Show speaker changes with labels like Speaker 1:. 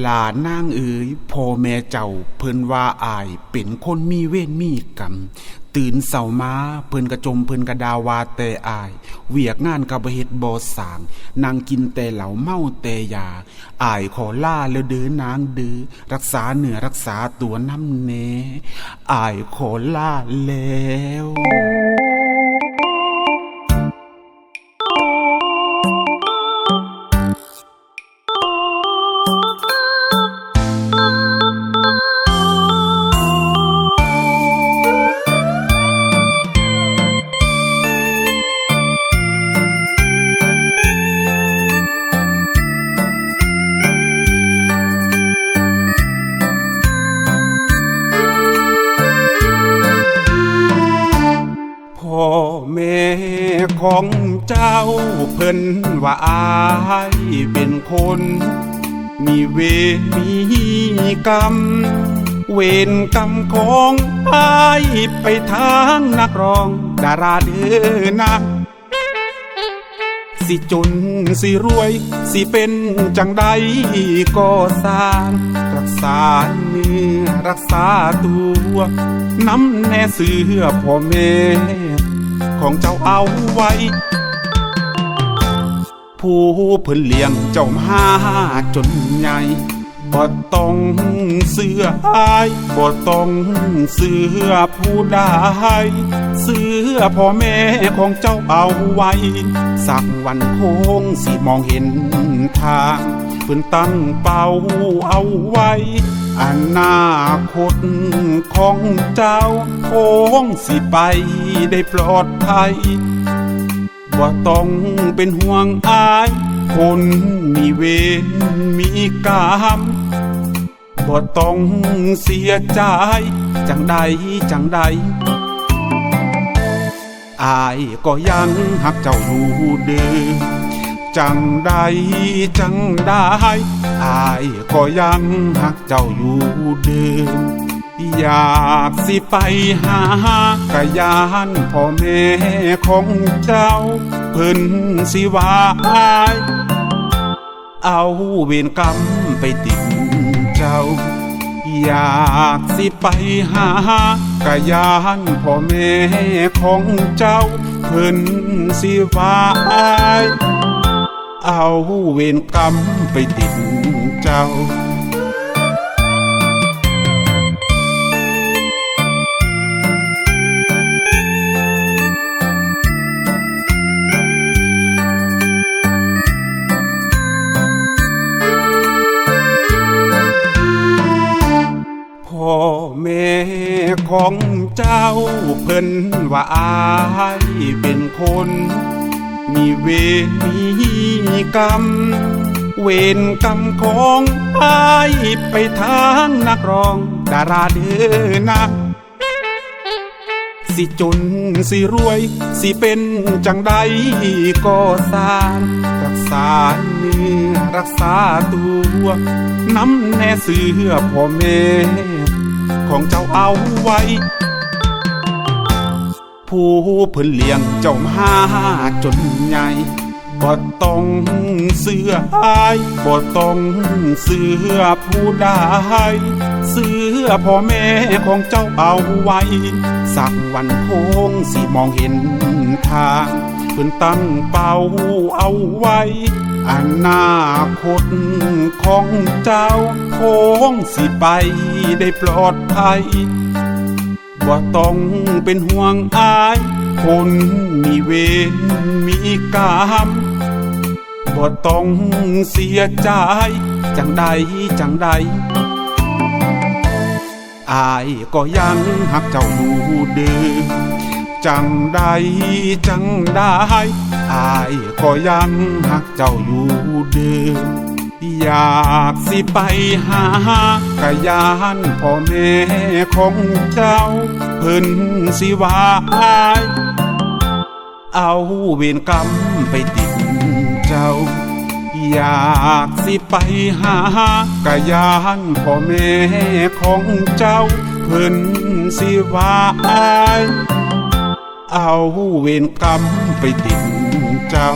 Speaker 1: หลานนางเอ๋ยพ่อแม่เจ้าเพิ่นว่าอาย เป็นคนมีเวรมีกรรม ตื่นเสามาเพิ่นกระจมเพิ่นกระดาวาแต่อาย เวียกงานกับบ่เฮ็ดบ่สาง นางกินแต่เหล้าเมาแต่ยาอายขอลาแล้วเด้อนางเด้อรักษาเหนือรักษาตัวน้ำแน่อายขอลาแล้ว ของเจ้าเพิ่นว่าอายเป็นคน มีเวรมีกรรม เวรกรรมของอายไปทางนักร้องดาราเด้อนะสิจนสิรวย สิเป็นจังใดก็สร้าง รักษาเนื้อรักษาตัว น้ำแน่เสือพ่อแม่ ของเจ้าเอาไว้ ผู้เพิ่นเลี้ยงเจ้ามาจนใหญ่ บ่ต้องเสื้ออายบ่ต้องเสื้อผู้ใดเสื้อพ่อแม่ของเจ้าเอาไว้ สักวันคงสิมองเห็นทางเพิ่นตั้งเป้าเอาไว้ อนาคตของเจ้าคงสิไปได้ปลอดภัยว่าต้องเป็นห่วงอาย คนมีเวรมีกรรมบ่ต้องเสียใจ จังใดจังใดอายก็ยังหักเจ้าอยู่เดิมจังใดจังได้อายก็ยังหักเจ้าอยู่เดิม อยากสิไปหากะยานพ่อแม่ของเจ้าเพิ่นสิวาายเอาเวรกรรมไปติดเจ้า อยากสิไปหากะยานพ่อแม่ของเจ้าเพิ่นสิวาายเอาเวรกรรมไปติดเจ้าาเพิ่นว่าอายเป็นคน มีเวรมีกรรม เวรกรรมของอายไปทางนักร้องดาราเด้อนะสิจนสิรวย สิเป็นจังใดก็สร้างรักษาเนื้อรักษาตัวน้ำแน่เสือพ่อแม่ของเจ้าเอาไว้ ผู้เพิ่นเลี้ยงเจ้ามาจนใหญ่บ่ต้องเสื้ออายบ่ต้องเสื้อผู้ใดเสื้อพ่อแม่ของเจ้าเอาไว้ สักวันคงสิมองเห็นทางเพิ่นตั้งเป้าเอาไว้อนาคตของเจ้าคงสิไปได้ปลอดภัย ว่าต้องเป็นห่วงอาย คนมีเวรมีกรรมบ่ต้องเสียใจ จังใดจังใดอายก็ยังหักเจ้าอยู่เดิมจังใดจังได้อายก็ยังหักเจ้าอยู่เดิม อยากสิไปหากะยานพ่อแม่ของเจ้า เพิ่นสิวาายเอาเวรกรรมไปติดเจ้า อยากสิไปหากะยานพ่อแม่ของเจ้า เพิ่นสิวาายเอาเวรกรรมไปติดเจ้า